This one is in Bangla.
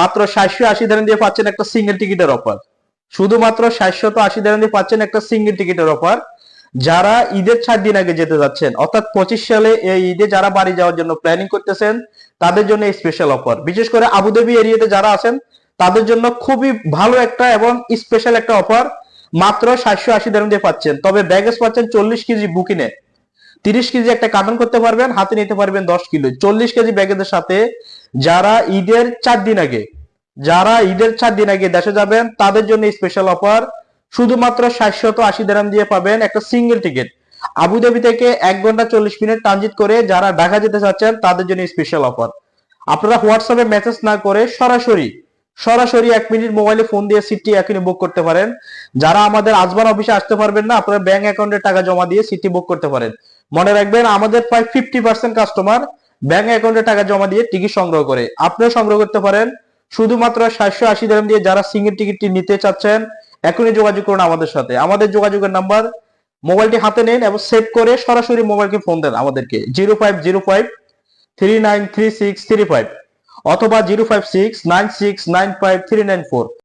মাত্র সাতশো আশি দিয়ে পাচ্ছেন একটা সিঙ্গেল টিকিটের অফার শুধুমাত্র সাতশত আশি দিয়ে পাচ্ছেন একটা সিঙ্গেল টিকিটের অফার যারা ঈদের দিন আগে যেতে যাচ্ছেন, অর্থাৎ পঁচিশ সালে এই ঈদে যারা বাড়ি যাওয়ার জন্য প্ল্যানিং করতেছেন, তাদের জন্য স্পেশাল অফার বিশেষ করে আবুধাবি এরিয়াতে যারা আছেন, তাদের জন্য খুবই ভালো একটা এবং স্পেশাল একটা অফার মাত্র সাতশো আশি দিন দিয়ে পাচ্ছেন, তবে ব্যাগেজ পাচ্ছেন চল্লিশ কেজি বুকিনে। তিরিশ কেজি একটা কার্টন করতে পারবেন, হাতে নিতে পারবেন দশ কিলো। চল্লিশ কেজি ব্যাগেজের সাথে যারা ঈদের চার দিন আগে, যারা ঈদের চার দিন আগে দেশে যাবেন, তাদের জন্য স্পেশাল অফার শুধুমাত্র সাতশত আশি দেরাম দিয়ে পাবেন একটা সিঙ্গেল টিকিট আবুধাবি থেকে এক ঘণ্টা চল্লিশ মিনিট ট্রানজিট করে যারা ঢাকা যেতে চাচ্ছেন, তাদের জন্য স্পেশাল অফার আপনারা হোয়াটসঅ্যাপে মেসেজ না করে সরাসরি সরাসরি এক মিনিট মোবাইলে ফোন দিয়ে সিটটি এখনই বুক করতে পারেন। যারা আমাদের আজমান অফিসে আসতে পারবেন না, আপনারা ব্যাংক অ্যাকাউন্টে টাকা জমা দিয়ে সিটটি বুক করতে পারেন। মনে রাখবেন, আমাদের প্রায় ফিফটি পার্সেন্ট কাস্টমার ব্যাংক অ্যাকাউন্টে টাকা জমা দিয়ে টিকিট সংগ্রহ করে। আপনিও সংগ্রহ করতে পারেন। শুধুমাত্র সাতশো আশি দাম দিয়ে যারা সিঙ্গেল টিকিটটি নিতে চাচ্ছেন, এখনই যোগাযোগ করুন আমাদের সাথে। আমাদের যোগাযোগের নাম্বার মোবাইলটি হাতে নিন এবং সেভ করে সরাসরি মোবাইলকে ফোন দেন আমাদেরকে। Zero five zero five three nine three six three five অথবা zero five six nine six nine five three nine four